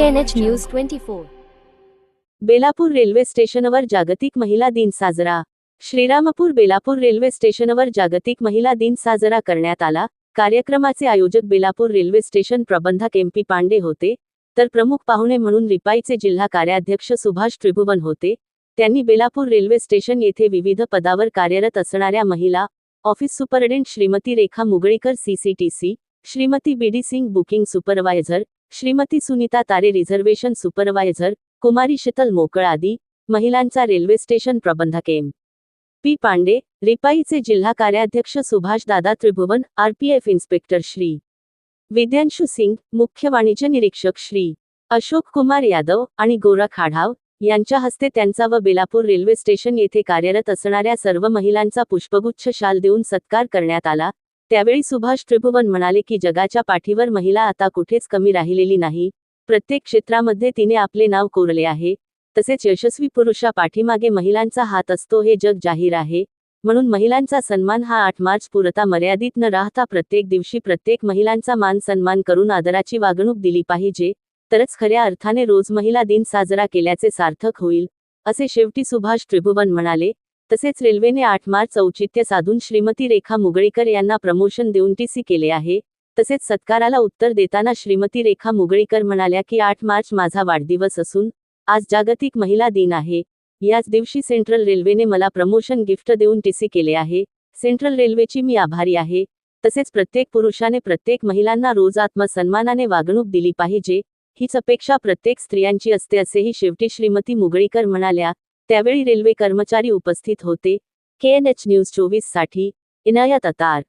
KNH News 24. Belapur railway स्टेशनवर जागतिक महिला दिन साजरा. श्रीरामपूर बेलापूर रेल्वे स्टेशनवर जागतिक महिला दिन साजरा करण्यात आला. कार्यक्रमाचे आयोजक बेलापूर रेल्वे स्टेशन प्रबंधक एम पी पांडे होते. तर प्रमुख पाहुणे म्हणून रिपाईचे जिल्हा कार्याध्यक्ष सुभाष त्रिभुवन होते. त्यांनी बेलापूर रेल्वे स्टेशन येथे विविध पदावर कार्यरत असणाऱ्या महिला office superintendent Shrimati Rekha Mugalikar CCTC Shrimati B D Singh booking supervisor Shrimati Sunita Tare reservation supervisor Kumari Sheetal Mokal आदी महिलांचा रेल्वे स्टेशन प्रबंधक एम. पी. पांडे रिपाईचे जिल्हा कार्याध्यक्ष सुभाष दादा त्रिभुवन आरपीएफ इन्स्पेक्टर श्री. विद्यांशु सिंग मुख्य वाणिज्य निरीक्षक श्री. अशोक कुमार यादव आणि गोरा खाढाव यांच्या हस्ते त्यांचा व बेलापूर रेल्वे स्टेशन येथे कार्यरत असणाऱ्या सर्व महिलांचा पुष्पगुच्छ शाल देऊन सत्कार करण्यात आला त्यावेळी सुभाष त्रिभुवन म्हणाले की जगाच्या पाठीवर महिला आता कुठेच कमी राहिलेली नाही. प्रत्येक क्षेत्रामध्ये तिने आपले नाव कोरले आहे. तसेच यशस्वी पुरुषा पाठीमागे महिलांचा हात असतो हे जग जाहीर आहे. म्हणून महिलांचा सन्मान हा आठ मार्च पुरता मर्यादित न राहता प्रत्येक दिवशी प्रत्येक महिलांचा मान सन्मान करून आदराची वागणूक दिली पाहिजे. तरच खऱ्या अर्थाने रोज महिला दिन साजरा केल्याचे सार्थक होईल. असे शेवटी सुभाष त्रिभुवन म्हणाले तसेच रेल्वेने आठ मार्च औचित्य साधून श्रीमती रेखा मुगळीकर यांना प्रमोशन देऊन टीसी केले आहे. तसेच सत्काराला उत्तर देताना श्रीमती रेखा मुगळीकर म्हणाल्या की आठ मार्च माझा वाढदिवस असून आज जागतिक महिला दिन आहे. याच दिवशी सेंट्रल रेल्वेने मला प्रमोशन गिफ्ट देऊन टीसी केले आहे. सेंट्रल रेल्वेची मी आभारी आहे. तसेच प्रत्येक पुरुषाने प्रत्येक महिलांना रोज आत्मसन्मानाने वागणूक दिली पाहिजे. हीच अपेक्षा प्रत्येक स्त्रियांची असते असेही शेवटी श्रीमती मुगळीकर म्हणाल्या. त्यावेळी रेल्वे कर्मचारी उपस्थित होते. के एन एच न्यूज चोवीससाठी इनायत अतार.